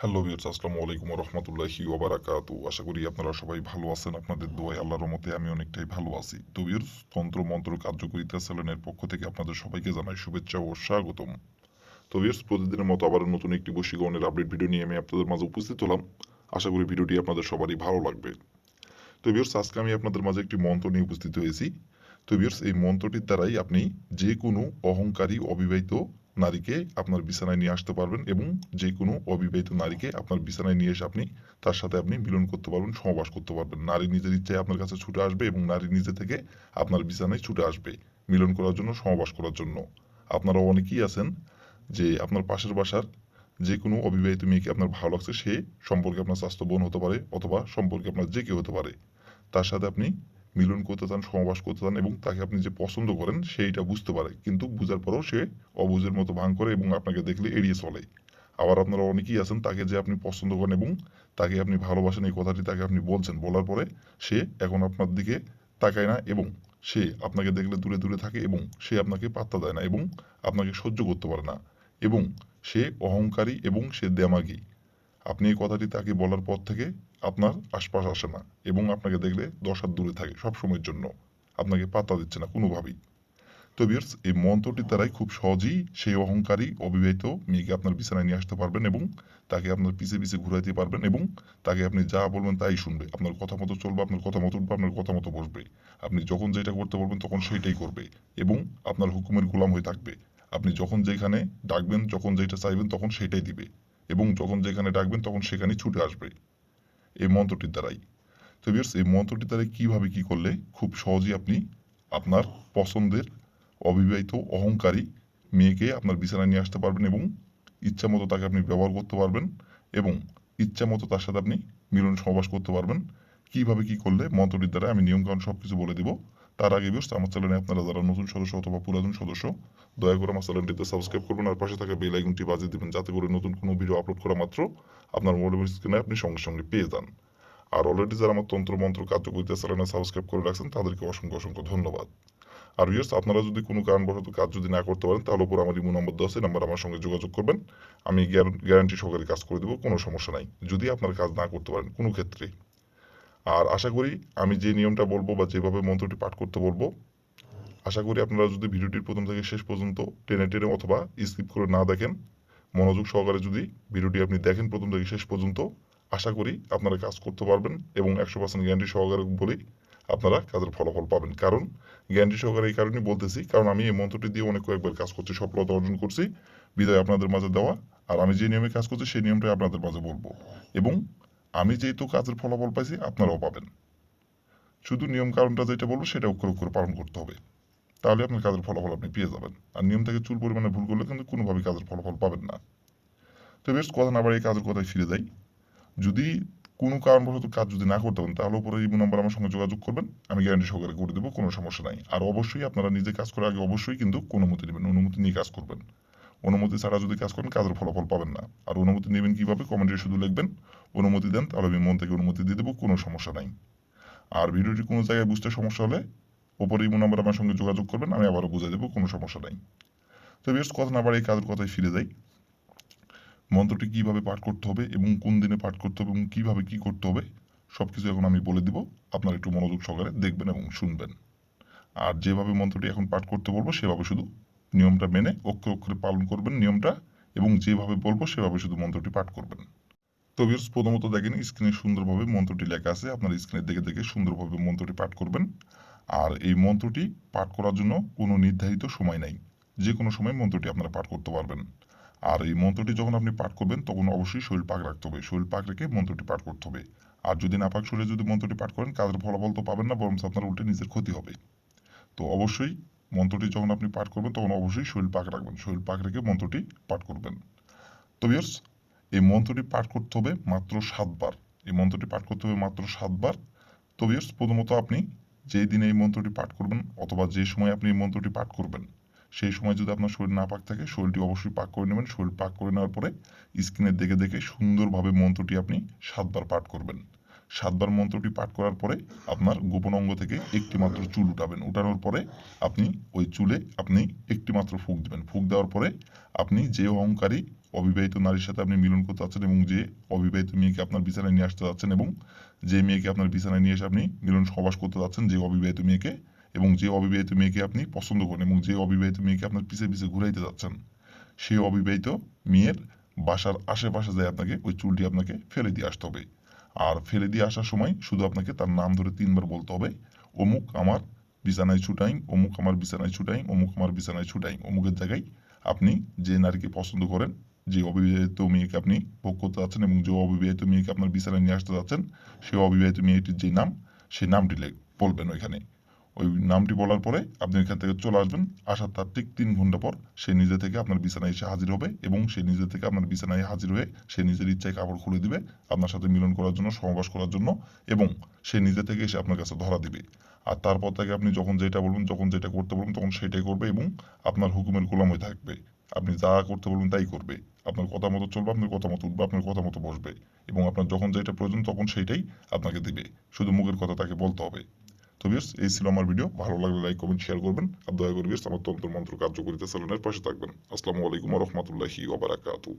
Hello viewers আসসালামু আলাইকুম রহমতুল্লাহি ওবারাকাতু আশা করি আপনারা সবাই ভালো আছেন, আপনাদের দোয়ায় আল্লাহর রহমতে আমি অনেকটাই ভালো আছি। তো ভিউয়ার্স তন্ত্র, মন্ত্র কার্যকরিতা চ্যানেলের পক্ষ থেকে আপনাদের সবাইকে জানাই শুভেচ্ছা ও স্বাগতম। তো ভিউয়ার্স প্রতিদিনের মতো আবার নতুন একটি বশীকরণের আপডেট ভিডিও নিয়ে আমি আপনাদের মাঝে উপস্থিত হলাম। আশা করি ভিডিওটি আপনাদের সবারই ভালো লাগবে। তো ভিউয়ার্স আজকে আমি আপনাদের মাঝে একটি মন্ত্র নিয়ে উপস্থিত হয়েছি। তো ভিউয়ার্স এই মন্ত্রটির দ্বারাই আপনি যে কোনো অহংকারী, অবিবাহিত নারীকে আপনার বিছানায় নিয়ে আসতে পারবেন এবং যে কোনো অবিবাহিত নারীকে আপনার বিছানায় নিয়ে এসে আপনি, তার সাথে আপনি মিলন করতে পারবেন সহবাস করতে পারবেন। নারী নিজের ইচ্ছায় আপনার কাছে ছুটে আসবে এবং নারী নিজে থেকে আপনার বিছানায় ছুটে আসবে মিলন করার জন্য সহবাস করার জন্য। আপনারা অনেকেই আছেন যে আপনার পাশের বাসার যে কোনো অবিবাহিত মেয়েকে আপনার ভালো লাগছে, সে সম্পর্কে আপনার স্বাস্থ্য বোন হতে পারে অথবা সম্পর্কে আপনার যে কেউ হতে পারে। তার সাথে আপনি মিলন করতে চান সহবাস করতে চান এবং তাকে আপনি যে পছন্দ করেন সেইটা বুঝতে পারে। কিন্তু বুঝার পরেও সে অবুঝের মতো ভাঙ করে এবং আপনাকে দেখলে এড়িয়ে চলে। আবার আপনারা অনেকেই আছেন তাকে যে আপনি পছন্দ করেন এবং তাকে আপনি ভালোবাসেন, এই কথাটি তাকে আপনি বলছেন। বলার পরে সে এখন আপনার দিকে তাকায় না এবং সে আপনাকে দেখলে দূরে দূরে থাকে এবং সে আপনাকে পাত্তা দেয় না এবং আপনাকে সহ্য করতে পারে না। এবং সে অহংকারী এবং সে দেমাগী। আপনি এই কথাটি তাকে বলার পর থেকে আপনার আশপাশ আসে না এবং আপনাকে দেখলে দশ হাত দূরে থাকে সব সময়ের জন্য। আপনাকে পাত্তা দিচ্ছে না কোনোভাবেই। তো বিয়ার্স এই মন্ত্রটির দ্বারাই খুব সহজেই সেই অহংকারী, অবিবাহিত মেয়েকে আপনার বিছানায় নিয়ে আসতে পারবেন এবং তাকে আপনার পিছে পিছে ঘুরাইতে পারবেন এবং তাকে আপনি যা বলবেন তাই শুনবে। আপনার কথা মতো চলবে, আপনার কথা মতো উঠবে, আপনার কথা মতো বসবে। আপনি যখন যেটা করতে বলবেন তখন সেইটাই করবে এবং আপনার হুকুমের গোলাম হয়ে থাকবে। আপনি যখন যেখানে ডাকবেন, যখন যেটা চাইবেন তখন সেটাই দিবে। এবং যখন যেখানে ডাকবেন, তখন সেখানেই ছুটে আসবে। এই মন্ত্রটির দ্বারাই। তো ভিউয়ার্স এই মন্ত্রটির দ্বারা কীভাবে কি করলে খুব সহজেই আপনি আপনার পছন্দের অবিবাহিত অহংকারী মেয়েকে আপনার বিছানায় নিয়ে আসতে পারবেন এবং ইচ্ছা মতো তাকে আপনি ব্যবহার করতে পারবেন এবং ইচ্ছা মতো তার সাথে আপনি মিলন সহবাস করতে পারবেন। কীভাবে কি করলে মন্ত্রটির দ্বারা আমি নিয়মকানুন সব কিছু বলে দিব। তার আগে ভিউয়ার্স আমার চ্যানেলে আপনারা যারা নতুন সদস্য অথবা পুরাতন সদস্য, দয়া করে আমার চ্যানেলটিতে সাবস্ক্রাইব করবেন আর পাশে থাকা বেল আইকনটি বাজিয়ে দেবেন, যাতে করে নতুন কোনো ভিডিও আপলোড করা মাত্র আপনার মোবাইল স্ক্রিনে আপনি সঙ্গে সঙ্গে পেয়ে যান। আর অলরেডি যারা আমার তন্ত্র, মন্ত্র কার্যকরিতা চ্যানেলে সাবস্ক্রাইব করে রাখছেন, তাদেরকে অসংখ্য অসংখ্য ধন্যবাদ। আর ভিউয়ার্স আপনারা যদি কোনো কারণবশত কাজ যদি না করতে পারেন, তাহলে উপর আমার ইমো নম্বর দেওয়া আছে নাম্বার আমার সঙ্গে যোগাযোগ করবেন। আমি গ্যারান্টি সহকারে কাজ করে দেবো, কোনো সমস্যা নাই। যদি আপনার কাজ না করতে পারেন, কোনো ক্ষেত্রে আর আশা করি আমি যে নিয়মটা বলব বা যেভাবে মন্ত্রটি পাঠ করতে বলব, আশা করি আপনারা যদি ভিডিওটির প্রথম থেকে শেষ পর্যন্ত টেনে টেনে অথবা স্কিপ করে না দেখেন, মনোযোগ সহকারে যদি ভিডিওটি আপনি দেখেন প্রথম থেকে শেষ পর্যন্ত, আশা করি আপনারা কাজ করতে পারবেন এবং একশো পার্সেন্ট গ্যারান্টি সহকারে বলি আপনারা কাজের ফলাফল পাবেন। কারণ গ্যারান্টি সহকারে এই কারণেই বলতেছি, কারণ আমি এই মন্ত্রটি দিয়ে অনেক কয়েকবার কাজ করছি, সফলতা অর্জন করছি, বিদায় আপনাদের মাঝে দেওয়া, আর আমি যে নিয়মে কাজ করছি সেই নিয়মটাই আপনাদের মাঝে বলব। এবং আমি যেহেতু কাজের ফলাফল পাইছি, আপনারাও পাবেন। শুধু নিয়ম কারণটা যেটা বলব, সেটা অক্ষর অক্ষরে পালন করতে হবে। তাহলে আপনার কাজের ফলাফল আপনি পেয়ে যাবেন। আর নিয়ম থেকে চুল পরিমাণে ভুল করলে কিন্তু কোনোভাবেই কাজের ফলাফল পাবেন না। তো বেশ, কথা না বাড়িয়ে কাজের কথায় ফিরে যাই। যদি কোনো কারণবশত কাজ যদি না করতে পারেন, তাহলে উপরে এই নাম্বার আমার সঙ্গে যোগাযোগ করবেন। আমি গ্যারান্টি সহকারে করে দেবো, কোনো সমস্যা নাই। আর অবশ্যই আপনারা নিজে কাজ করার আগে অবশ্যই কিন্তু অনুমতি নেবেন, অনুমতি নিয়ে কাজ করবেন। অনুমতি ছাড়া যদি কাজ করেন, কাজের ফলাফল পাবেন না। আর অনুমতি নেবেন কীভাবে? কমেন্টে শুধু লিখবেন, অনুমতি দেন, তাহলে আমি মন থেকে অনুমতি দিয়ে দেবো, কোনো সমস্যা নাই। আর ভিডিওটি কোনো জায়গায় বুঝতে সমস্যা হলে ওপরে ইমো নাম্বার আমার সঙ্গে যোগাযোগ করবেন, আমি আবারও বুঝে দেবো, কোনো সমস্যা নাই। তো বেশ, কথা না বাড়ি কাজের কথায় ফিরে যাই। মন্ত্রটি কীভাবে পাঠ করতে হবে এবং কোন দিনে পাঠ করতে হবে এবং কীভাবে কি করতে হবে সব কিছু এখন আমি বলে দিব। আপনারা একটু মনোযোগ সহকারে দেখবেন এবং শুনবেন। আর যেভাবে মন্ত্রটি এখন পাঠ করতে বলব, সেভাবে শুধু নিয়মটা মেনে অক্ষরে অক্ষরে পালন করবেন নিয়মটা এবং যেভাবে বলব সেভাবে শুধু মন্ত্রটি পাঠ করবেন। তো ভিউয়ার্স প্রথমত দেখেন স্ক্রিনে সুন্দরভাবে মন্ত্রটি লেখা আছে। আপনার স্ক্রিনে দেখে দেখে সুন্দরভাবে মন্ত্রটি পাঠ করবেন। আর এই মন্ত্রটি পাঠ করার জন্য কোনো নির্ধারিত সময় নাই। যে কোনো সময় মন্ত্রটি আপনারা পাঠ করতে পারবেন। আর এই মন্ত্রটি যখন আপনি পাঠ করবেন, তখন অবশ্যই শরীর পাক রাখতে হবে। শরীর পাক রেখে মন্ত্রটি পাঠ করতে হবে। আর যদি না পাক, শরীরে যদি মন্ত্রটি পাঠ করেন, কাজের ফলাফল তো পাবেন না বরং আপনার উল্টে নিজের ক্ষতি হবে। তো অবশ্যই মন্ত্রটি যখন আপনি পাঠ করবেন, তখন অবশ্যই শরীর পাক রাখবেন। শরীর পাক রেখে মন্ত্রটি পাঠ করবেন। তো বিয়ার্স এই মন্ত্রটি পাঠ করতে হবে মাত্র সাতবার। এই মন্ত্রটি পাঠ করতে হবে মাত্র সাতবার। তো বিয়ার্স প্রথমত আপনি যেই দিনে এই মন্ত্রটি পাঠ করবেন অথবা যে সময় আপনি এই মন্ত্রটি পাঠ করবেন, সেই সময় যদি আপনার শরীর না পাক থাকে, শরীরটি অবশ্যই পাক করে নেবেন। শরীর পাক করে নেওয়ার পরে স্ক্রিনে দেখে দেখে সুন্দরভাবে মন্ত্রটি আপনি সাতবার পাঠ করবেন। সাতবার মন্ত্রটি পাঠ করার পরে আপনার গোপন অঙ্গ থেকে একটি মাত্র চুল উঠাবেন। উঠানোর পরে আপনি ওই চুলে আপনি একটি মাত্র ফুক দেবেন। ফুক দেওয়ার পরে আপনি যে অহংকারী, অবিবাহিত নারীর সাথে আপনি মিলন করতে যাচ্ছেন এবং যে অবিবাহিত মেয়েকে আপনার বিছানায় নিয়ে আসতে যাচ্ছেন এবং যে মেয়েকে আপনার বিছানায় নিয়ে এসে আপনি মিলন সবাস করতে যাচ্ছেন, যে অবিবাহিত মেয়েকে এবং যে অবিবাহিত মেয়েকে আপনি পছন্দ করেন এবং যে অবিবাহিত মেয়েকে আপনার পিছে পিছে ঘুরাইতে যাচ্ছেন, সেই অবিবাহিত মেয়ের বাসার আশেপাশে যায় আপনাকে ওই চুলটি আপনাকে ফেলে দিয়ে আসতে হবে। আর ফেলে দিয়ে আসার সময় শুধু আপনাকে তার নাম ধরে তিনবার বলতে হবে, অমুক আমার বিছানায় ছুটাই অমুক আমার বিছানায় ছুটাই অমুক আমার বিছানায় ছুটাই অমুকের জায়গায় আপনি যে নারীকে পছন্দ করেন, যে অবিবাহিত মেয়েকে আপনি ভোগ করতে যাচ্ছেন এবং যে অবিবাহিত মেয়েকে আপনার বিছানায় নিয়ে আসতে যাচ্ছেন সে অবিবাহিত মেয়েটির যে নাম, সেই নামটি বলবেন ওইখানে। ওই নামটি বলার পরে আপনি এখান থেকে চলে আসবেন। আসার তার ঠিক তিন ঘণ্টা পর সে নিজে থেকে আপনার বিছানায় এসে হাজির হবে এবং সে নিজে থেকে আপনার বিছানায় হাজির হয়ে সে নিজের ইচ্ছায় কাপড় খুলে দিবে আপনার সাথে মিলন করার জন্য সহবাস করার জন্য এবং সে নিজে থেকে এসে আপনার কাছে ধরা দিবে। আর তারপর থেকে আপনি যখন যেটা বলবেন, যখন যেটা করতে বলবেন, তখন সেটাই করবে এবং আপনার হুকুমের গোলাম হয়ে থাকবে। আপনি যা করতে বলবেন তাই করবে। আপনার কথা মতো চলবে, আপনার কথা মতো উঠবে, আপনার কথা মতো বসবে এবং আপনার যখন যেটা প্রয়োজন তখন সেইটাই আপনাকে দিবে। শুধু মুখের কথা তাকে বলতে হবে। তো বিয়ার্স এই ছিল আমার ভিডিও ভালো লাগলে লাইক কমেন্ট শেয়ার করবেন। আর দয়া করে আমার তন্ত্র মন্ত্র কার্যকরিতা চ্যানেলের পাশে থাকবেন। আসসালামু আলাইকুম রহমতুল্লাহি ওবারাকাতু